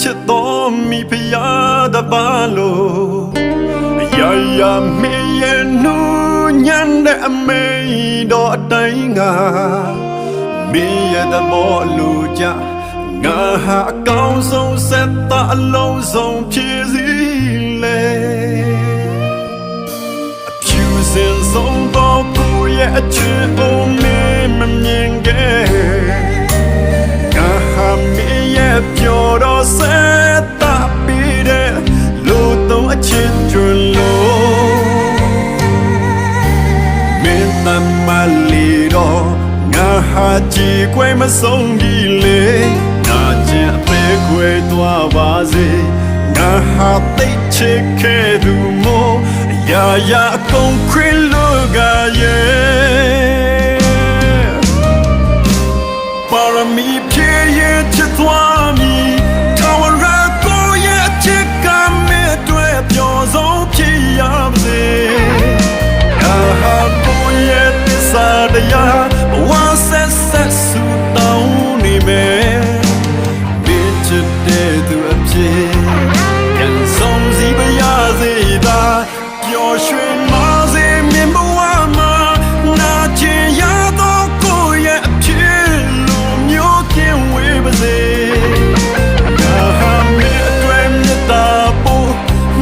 ထားဆုံးကိုရဲ့ချစ်တော်မိဖုရားတပါလို့ရာရာမေရဲ့နူညံတဲ့အမေတော်အတိုင်းငါမေရဲ့တမောလူကြငါဟာအကောင်းဆုံးဆက်တာအလုံးစုံဖြည့်စည်းလေဖြူစင်ဆုံးတော့ကိုရဲ့အချစ်အုံး ပြောတော့ဆက်တာပြီးတဲ့လို့တော့အချစ်ကျွလို့မင်းတမလီတော့ငါဟာကြည်ခွေမဆုံးကြီးလေနာကျင်အသေးခွေသွားပါစေငါဟာသိတ်ချစ်ခဲ့သူမို့အရာရာအကုန်ခွေလို့ကရဲ့ ည့်ရဲ့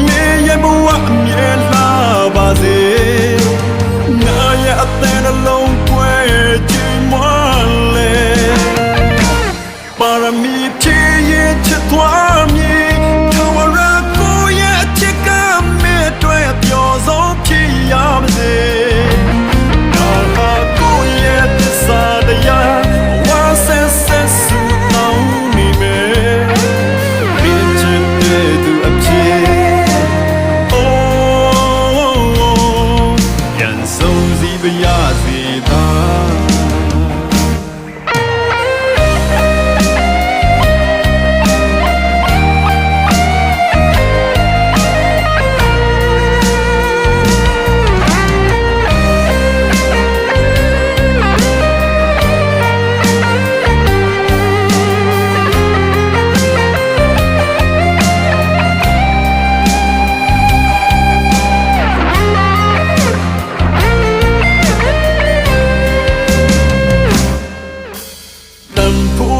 မင်းရဲ့ဘဝအမြဲလာပါစေငါရဲ့အသက်နှလုံးကွယ်ချီးမွမ်းလေပါရမီဖြည့်ရဲ့ချစ်သွား ပြန်ဆုံးစီပါရစေ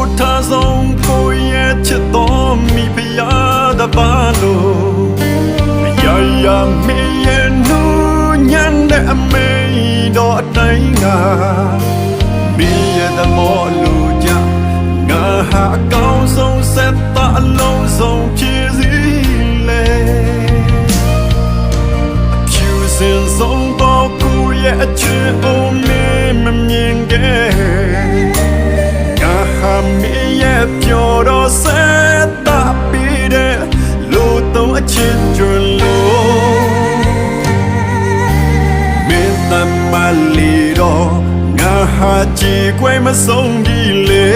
န်ဖို့ထားဆုံးကိုရဲ့ချစ်တော်မိဖုရားတပါလို့ရာရာမေရဲ့နူညံတဲ့အမေတော်အတိုင်းငါမင်းရဲ့သမောလူကြငါဟာအကောင်းဆုံးဆက်တာအလုံးစုံဖြည့်စည်းလေဖြူစင်ဆုံးတော့ကိုရဲ့အချစ်အုံးမင်းမမြင်ခဲ့ ငါဟာမင်းရဲ့ပြောတော့ဆက်တာပြီးတဲ့လို့တော့အချစ်ကျွလို့မင်းတမလီတော့ငါဟာကြည်ခွေမဆုံးကြီးလေ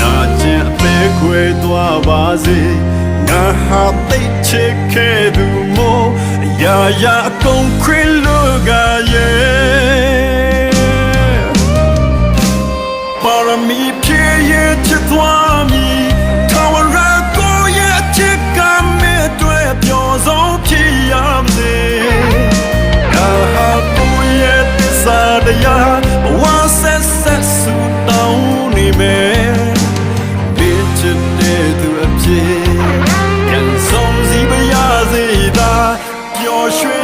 နာကျင်အသေးခွေသွားပါစေငါဟာသိတ်ချစ်ခဲ့သူမို့အရာရာအကုန်ခွေလို့ကရဲ့ပါရမီဖြည့်ရဲ့ချစ် သွားမည်ထာဝရကိုရဲ့အချစ်ကမေ့တွေ့ပျော်ဆုံးဖြစ်ရမစေဒါဟာကိုရဲ့သစ္စာတရားဘဝဆက်ဆက်ဆူတောင်းနေမယ်ပြစ်ချင်တဲ့သူအဖြစ်ပြန်ဆုံးစီပါရစေသာပျော်ရွှင်